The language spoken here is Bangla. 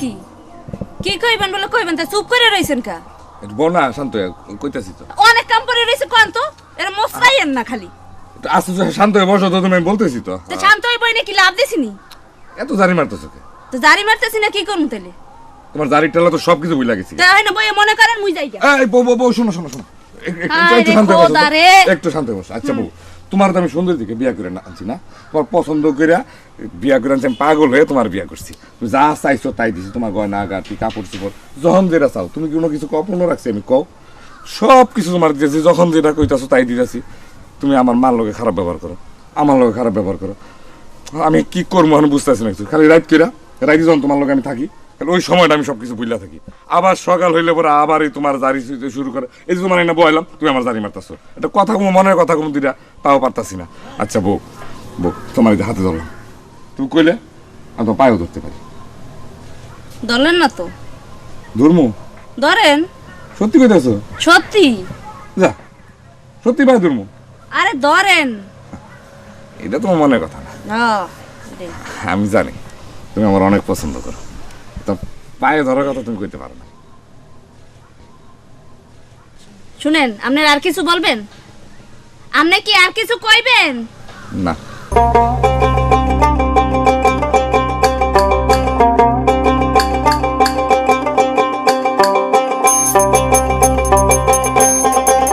কি? কি কইবেন বলে কইবেন তা চুপ করে রইছেন কা? একটু বল না শান্ত কইতাছি তো। অনেক কাম করে রইছে কোন তো? এরা মশলাইয়েন না খালি। আস্তে শান্ত হয়ে বসো তো তুমি বলতেছি তো। তো শান্ত হই বই নাকি লাভ দিছিনি? এত জারি মারতেছো কে? তো জারি মারতেছি না কি করমু তাইলে? তোমার জারির টেলা তো সবকিছু বুঝলা গেছি তা হয় না বই মনে করেন মুই যাই এই বউ বউ শোনো শোনো শোনো। হায় একটু শান্ত। একটু শান্ত আচ্ছা বউ তোমার তো আমি সুন্দর দিকে বিয়া করে না আনছি না। তোমার পছন্দ করে বিয়া করে আনছি আমি পাগল হয়ে তোমার বিয়া করছি। তুমি যা চাইছো তাই দিছি তোমার গয়না গাটি কাপড় চোপড় যখন যেটা চাও। তুমি কোনো কিছু কপনও রাখছি আমি কও। সব কিছু তোমার দিয়েছি যখন যেটা কইতাছো তাই দিতেছি। তুমি আমার মার লোকে খারাপ ব্যবহার করো। আমার লোকে খারাপ ব্যবহার করো। আমি কি করব আমি বুঝতেছি না কিছু। খালি রাইট কিরা রাইট যখন তোমার লোক আমি থাকি তাহলে ওই সময়টা আমি সবকিছু বুঝলা থাকি। আবার সকাল হইলে পরে আবার এই তোমার জারি শুরু করে। এই যে তোমার না বয়লাম তুমি আমার জারি মারতাছো। এটা কথা কোনো মনের কথা কোনো দিটা তাও পারতাছি না। আচ্ছা বউ বউ তোমার হাতে ধরলাম। তুমি কইলে আমি তো পায়েও ধরতে পারি। ধরলেন না তো। ধর্মু? ধরেন। সত্যি কইতাছো? সত্যি। যা সত্যি পায়ে ধর্মু? আরে ধরেন। এটা তোমার মনের কথা না। আমি জানি তুমি আমার অনেক পছন্দ করো। তো পায়ে ধরার কথা তুমি কইতে পারো না। শুনেন আপনার আর কিছু বলবেন? আপনি কি আর কিছু কইবেন? না।